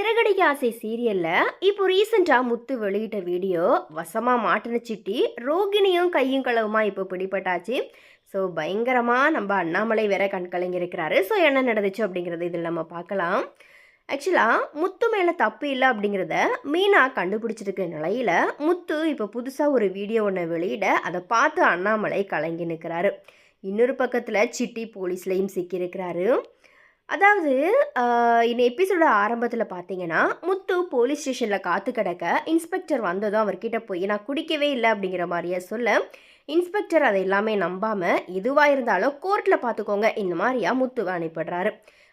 சிறகடிக்க ஆசை சீரியலில் இப்போ ரீசெண்டாக முத்து வெளியிட்ட வீடியோ வசமாக மாட்டின சிட்டி ரோகிணியும் கையும் களவுமா இப்போ பிடிபட்டாச்சு. ஸோ பயங்கரமாக நம்ம அண்ணாமலை வேற கண்கலங்கிருக்கிறாரு ஸோ என்ன நடந்துச்சு அப்படிங்கிறது இதில் நம்ம பார்க்கலாம். ஆக்சுவலாக முத்து மேலே தப்பு இல்லை அப்படிங்கிறத மீனா கண்டுபிடிச்சிருக்க நிலையில் முத்து இப்போ புதுசாக ஒரு வீடியோ ஒன்று வெளியிட அதை பார்த்து அண்ணாமலை கலங்கி நிற்கிறாரு இன்னொரு பக்கத்தில் சிட்டி போலீஸ்லேயும் சிக்கியிருக்கிறாரு. அதாவது இந்த எபிசோட ஆரம்பத்தில் பார்த்தீங்கன்னா முத்து போலீஸ் ஸ்டேஷனில் காத்து கிடக்க இன்ஸ்பெக்டர் வந்ததும் அவர்கிட்ட போய் நான் குடிக்கவே இல்லை அப்படிங்கிற மாதிரியே சொல்ல இன்ஸ்பெக்டர் அதை எல்லாமே நம்பாமல் எதுவாக இருந்தாலும் கோர்ட்டில் பார்த்துக்கோங்க இந்த மாதிரியா முத்துவை அனுப்பிடுறாரு.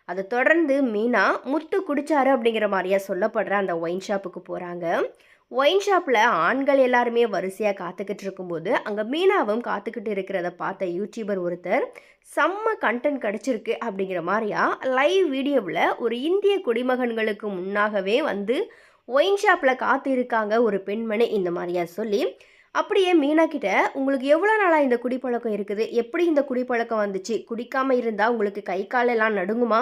அதை தொடர்ந்து மீனா முத்து குடிச்சாரு அப்படிங்கிற மாதிரியா சொல்லப்படுற அந்த ஒயின் ஷாப்புக்கு போகிறாங்க ஒயின் ஷாப்பில் ஆண்கள் எல்லாருமே வரிசையாக காத்துக்கிட்டு இருக்கும்போது அங்கே மீனாவும் காத்துக்கிட்டு இருக்கிறத பார்த்த யூடியூபர் ஒருத்தர் செம்ம கண்டென்ட் கிடச்சிருக்கு அப்படிங்கிற மாதிரியா லைவ் வீடியோவில் ஒரு இந்திய குடிமகன்களுக்கு முன்னாகவே வந்து ஒயின் ஷாப்பில் காத்து இருக்காங்க ஒரு பெண்மணி இந்த மாதிரியா சொல்லி அப்படியே மீனா கிட்ட உங்களுக்கு எவ்வளோ நாளாக இந்த குடிப்பழக்கம் இருக்குது? எப்படி இந்த குடிப்பழக்கம் வந்துச்சு? குடிக்காமல் இருந்தால் உங்களுக்கு கை காலெல்லாம் நடுங்குமா?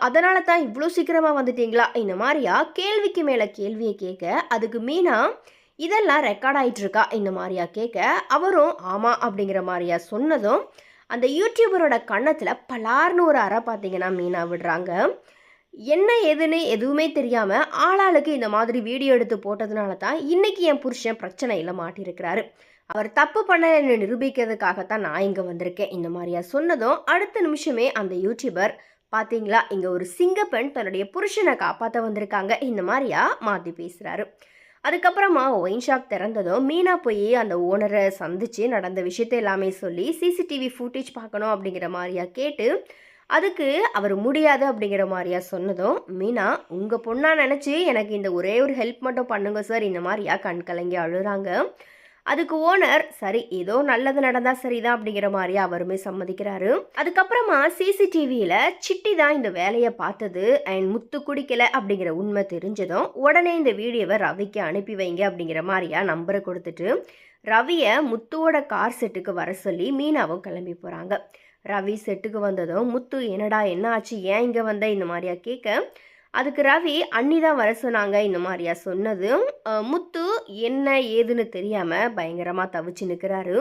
அதனால தான் இவ்வளோ சீக்கிரமாக வந்துட்டீங்களா? இந்த மாதிரியா? கேள்விக்கு மேலே கேள்வியை கேட்க அதுக்கு மீனா இதெல்லாம் ரெக்கார்ட் ஆகிட்டுருக்கா இந்த மாதிரியா கேட்க அவரும் ஆமாம் அப்படிங்கிற மாதிரியா சொன்னதும் அந்த யூடியூபரோட கன்னத்தில் பலார்னு ஒரு அறை பார்த்தீங்கன்னா மீனா விடுறாங்க. என்ன ஏதுன்னு எதுவுமே தெரியாமல் ஆளாளுக்கு இந்த மாதிரி வீடியோ எடுத்து போட்டதுனால தான் இன்றைக்கி என் புருஷன் பிரச்சனையில் மாட்டியிருக்கிறாரு அவர் தப்பு பண்ணலைன்னு நிரூபிக்கிறதுக்காகத்தான் நான் இங்கே வந்திருக்கேன் இந்த மாதிரியா சொன்னதும் அடுத்த நிமிஷமே அந்த யூடியூபர் பார்த்தீங்களா இங்கே ஒரு சிங்கப்பெண் தன்னுடைய புருஷனை காப்பாற்ற வந்திருக்காங்க. இந்த மாதிரியா மாற்றி பேசுகிறாரு அதுக்கப்புறமா ஒயின் ஷாப் திறந்ததும் மீனா போய் அந்த ஓனரை சந்தித்து நடந்த விஷயத்த எல்லாமே சொல்லி சிசிடிவி ஃபுட்டேஜ் பார்க்கணும் அப்படிங்கிற மாதிரியா கேட்டு அதுக்கு அவர் முடியாது அப்படிங்கிற மாதிரியா சொன்னதும் மீனா உங்கள் பொண்ணாக நினச்சி எனக்கு இந்த ஒரே ஒரு ஹெல்ப் மட்டும் பண்ணுங்க சார். இந்த மாதிரியா கண் கலங்கி அழுகிறாங்க அதுக்கு ஓனர் சரி ஏதோ நல்லது நடந்தா சரிதான் அப்படிங்கிற மாதிரியா அவருமே சம்மதிக்கிறாரு. அதுக்கப்புறமா சிசிடிவியில சிட்டி தான் இந்த வேலையை பார்த்தது அண்ட் முத்து குடிக்கல அப்படிங்கிற உண்மை தெரிஞ்சதும் உடனே இந்த வீடியோவை ரவிக்கு அனுப்பி வைங்க அப்படிங்கிற மாதிரியா நம்பரை கொடுத்துட்டு ரவியை முத்துவோட கார் செட்டுக்கு வர சொல்லி மீனாவும் கிளம்பி போகிறாங்க ரவி செட்டுக்கு வந்ததும் முத்து என்னடா என்ன ஆச்சு? ஏன் இங்கே வந்த? இந்த மாதிரியா கேட்க அதுக்கு ரவி அண்ணி தான் வர சொன்னாங்க இந்த மாதிரியா சொன்னதும் முத்து என்ன ஏதுன்னு தெரியாமல் பயங்கரமாக தவிச்சு நிற்கிறாரு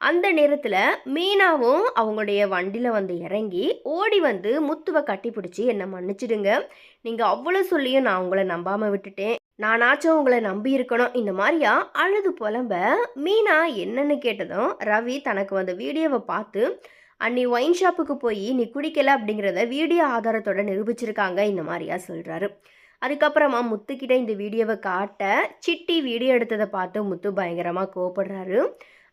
அந்த நேரத்தில் மீனாவும் அவங்களுடைய வண்டியில் வந்து இறங்கி ஓடி வந்து முத்துவை கட்டிப்பிடிச்சி என்னை மன்னிச்சிடுங்க. நீங்கள் அவ்வளோ சொல்லியும் நான் உங்களை நம்பாமல் விட்டுட்டேன். நானாச்சும் உங்களை நம்பி இருக்கணும். இந்த மாதிரியா அழுது புலம்ப மீனா என்னன்னு கேட்டதும் ரவி தனக்கு வந்த வீடியோவை பார்த்து அன்னி ஒயின் ஷாப்புக்கு போய் நீ குடிக்கல அப்படிங்கிறத வீடியோ ஆதாரத்தோட நிரூபிச்சிருக்காங்க. இந்த மாதிரியா சொல்கிறாரு அதுக்கப்புறமா முத்துக்கிட்ட இந்த வீடியோவை காட்ட சிட்டி வீடியோ எடுத்ததை பார்த்து முத்து பயங்கரமாக கோவப்படுறாரு.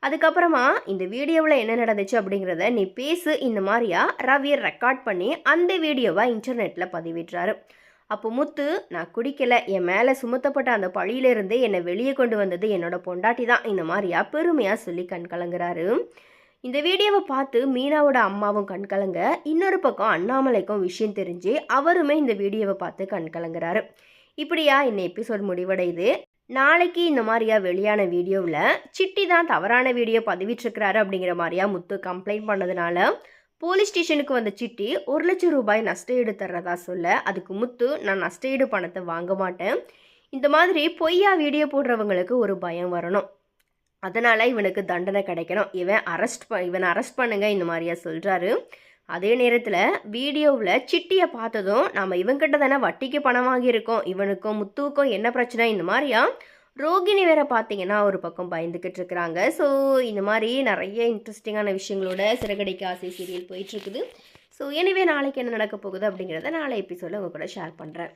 அதுக்கப்புறமா இந்த வீடியோவில் என்ன நடந்துச்சு அப்படிங்கிறத நீ பேசு இந்த மாதிரியா ரவியை ரெக்கார்ட் பண்ணி அந்த வீடியோவை இன்டர்நெட்டில் பதிவிடுறாரு. அப்போ முத்து நான் குடிக்கலை என் மேலே சுமத்தப்பட்ட அந்த பழியிலிருந்து என்னை வெளியே கொண்டு வந்தது என்னோட பொண்டாட்டி தான் இந்த மாதிரியா பெருமையாக சொல்லி கண் கலங்குறாரு. இந்த வீடியோவை பார்த்து மீனாவோட அம்மாவும் கண்கலங்க இன்னொரு பக்கம் அண்ணாமலைக்கும் விஷயம் தெரிஞ்சு அவருமே இந்த வீடியோவை பார்த்து கண்கலங்கிறாரு இப்படியா இந்த எபிசோட் முடிவடையுது? நாளைக்கு இந்த மாதிரியா வெளியான வீடியோவில் சிட்டி தான் தவறான வீடியோ பதிவிட்டிருக்கிறாரு அப்படிங்கிற மாதிரியா முத்து கம்ப்ளைண்ட் பண்ணதுனால போலீஸ் ஸ்டேஷனுக்கு வந்த சிட்டி ஒரு லட்சம் ரூபாய் நஷ்டஈடு தர்றதா சொல்ல அதுக்கு முத்து நான் நஷ்டஈடு பணத்தை வாங்க மாட்டேன். இந்த மாதிரி பொய்யா வீடியோ போடுறவங்களுக்கு ஒரு பயம் வரணும். அதனால் இவனுக்கு தண்டனை கிடைக்கணும். இவன் அரெஸ்ட் ப இவனை அரெஸ்ட் பண்ணுங்க இந்த மாதிரியா சொல்கிறாரு அதே நேரத்தில் வீடியோவில் சிட்டியை பார்த்ததும் நம்ம இவங்கிட்ட தானே வட்டிக்கு பணம் வாங்கியிருக்கோம். இவனுக்கும் முத்துவுக்கும் என்ன பிரச்சனை? இந்த மாதிரியா ரோகிணி வேற பார்த்தீங்கன்னா ஒரு பக்கம் பயந்துக்கிட்டு இருக்கிறாங்க. ஸோ இந்த மாதிரி நிறைய இன்ட்ரெஸ்டிங்கான விஷயங்களோட சிறகடிக்க ஆசை சீரியல் போயிட்டுருக்குது ஸோ எனவே நாளைக்கு என்ன நடக்க போகுது அப்படிங்கிறத நாளை எபிசோடில் உங்கள் கூட ஷேர் பண்ணுறேன்